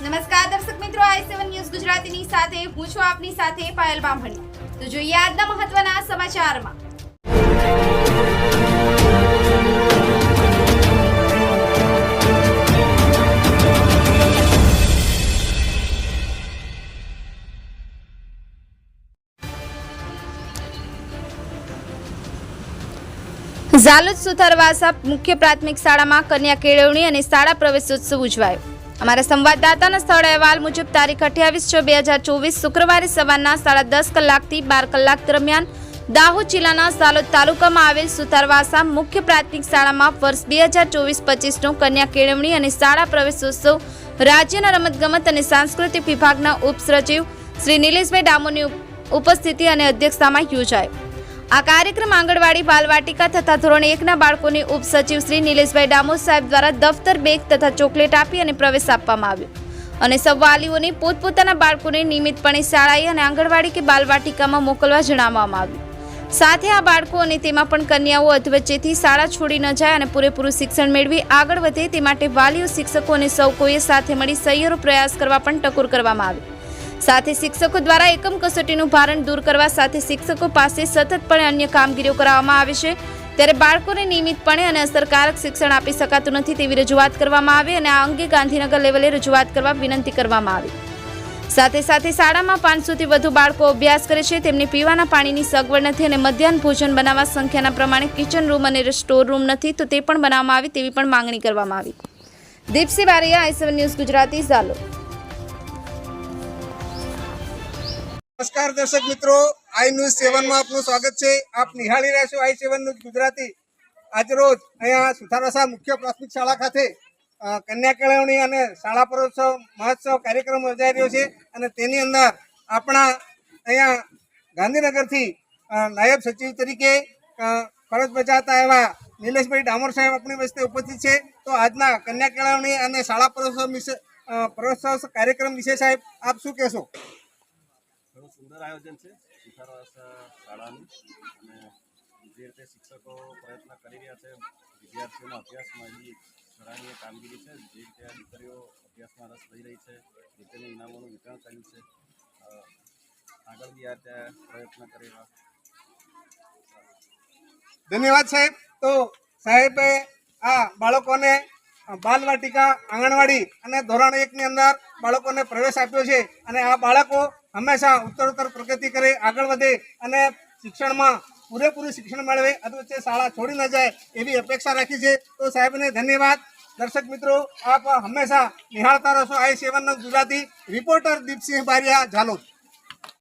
નમસ્કાર, દર્શક મિત્રો, આઈ સેવન ન્યૂઝ ગુજરાતીની સાથે, હું છું આપની સાથે પાયલ બામણી. તો જોઈએ આજના મહત્વના સમાચારમાં. ઝાલોદ સુથારવાસા મુખ્ય પ્રાથમિક શાળામાં કન્યા કેળવણી અને શાળા પ્રવેશોત્સવ ઉજવાયો. અમારા સંવાદદાતાના સ્થળ અહેવાલ મુજબ તારીખ અઠ્યાવીસ છ બે હજાર ચોવીસ શુક્રવારે સવારના સાડા દસ કલાકથી બાર કલાક દરમિયાન દાહોદ જિલ્લાના સાલોદ તાલુકામાં આવેલ સુતારવાસા મુખ્ય પ્રાથમિક શાળામાં વર્ષ બે હજાર ચોવીસ પચીસનો કન્યા કેળવણી અને શાળા પ્રવેશોત્સવ, રાજ્યના રમતગમત અને સાંસ્કૃતિક વિભાગના ઉપસચિવ શ્રી નિલેશભાઈ ડામોની ઉપસ્થિતિ અને અધ્યક્ષતામાં યોજાયો. આ કાર્યક્રમ આંગણવાડી, બાલવાટિકા તથા ધોરણ એકના બાળકોને ઉપસચિવ શ્રી નિલેશભાઈ ડામોર સાહેબ દ્વારા દફતર બેગ તથા ચોકલેટ આપી અને પ્રવેશ આપવામાં આવ્યો. અને સૌ પોતપોતાના બાળકોને નિયમિતપણે શાળાએ અને આંગણવાડી કે બાલવાટિકામાં મોકલવા જણાવવામાં આવ્યું. સાથે આ બાળકો અને તેમાં પણ કન્યાઓ અધવચ્ચેથી શાળા છોડી ન જાય અને પૂરેપૂરું શિક્ષણ મેળવી આગળ વધે તે માટે વાલીઓ, શિક્ષકો અને સૌ કોઈએ સાથે મળી સહિયારો પ્રયાસ કરવા પણ ટકોર કરવામાં આવ્યો. સાથે શિક્ષકો દ્વારા એકમ કસોટીનું ભારણ દૂર કરવા સાથે શિક્ષકો પાસે સતતપણે અન્ય કામગીરીઓ કરાવવામાં આવે છે. ત્યારે બાળકોને નિયમિતપણે અને અસરકારક શિક્ષણ આપી શકાતું નથી તેવી રજૂઆત કરવામાં આવી અને આ અંગે ગાંધીનગર લેવલે રજૂઆત કરવા વિનંતી કરવામાં આવી. સાથે સાથે શાળામાં પાંચસોથી વધુ બાળકો અભ્યાસ કરે છે. તેમને પીવાના પાણીની સગવડ નથી અને મધ્યાહન ભોજન બનાવવા સંખ્યાના પ્રમાણે કિચન રૂમ અને સ્ટોર રૂમ નથી તો તે પણ બનાવવામાં આવી તેવી પણ માંગણી કરવામાં આવી. Dipsinh Baraiya I seven news Gujarati ઝાલો નમસ્કાર દર્શક મિત્રો, આઈ ન્યૂઝ સેવનમાં આપનું સ્વાગત છે. આપ નિહાળી રહ્યા છો આઈ સેવન ન્યૂઝ ગુજરાતી. આજરોજ અહીંયા સુથારસા મુખ્ય પ્રાથમિક શાળા ખાતે કન્યા કેળવણી અને શાળા પરોત્સવ મહોત્સવ કાર્યક્રમ યોજાઈ રહ્યો છે અને તેની અંદર આપણા અહીંયા ગાંધીનગરથી નાયબ સચિવ તરીકે ફરજ બજાવતા એવા નિલેશભાઈ ડામોર સાહેબ આપણી વચ્ચે ઉપસ્થિત છે. તો આજના કન્યા કેળવણી અને શાળા પરોત્સવ પરોત્સવ કાર્યક્રમ વિશે સાહેબ આપ શું કહેશો? ઘણું સુંદર આયોજન છે સુથારવાસ શાળાનું. અને જે રીતે શિક્ષકો પ્રયત્ન કરી રહ્યા છે, વિદ્યાર્થીઓના અભ્યાસમાં એવી સરાહનીય કામગીરી છે. જે રીતે આ દીકરીઓ અભ્યાસમાં રસ લઈ રહી છે રીતેનું ઇનામોનું વિતરણ કર્યું છે આગળ બી આ પ્રયત્ન કરી રહ્યા ધન્યવાદ સાહેબ. તો સાહેબે આ બાળકોને બાલવાટિકા આંગણવાડી અને ધોરણ એકની અંદર બાળકોને પ્રવેશ આપ્યો છે અને આ બાળકો હંમેશા ઉત્તરોત્તર પ્રગતિ કરે, આગળ વધે અને શિક્ષણમાં પૂરેપૂરું શિક્ષણ મેળવે. અથવા શાળા છોડી ન જાય એવી અપેક્ષા રાખી છે. તો સાહેબને ધન્યવાદ. દર્શક મિત્રો, આપ હંમેશા નિહાળતા રહેશો. I seven Gujarati reporter Dipsinh Bariya, Jhalod.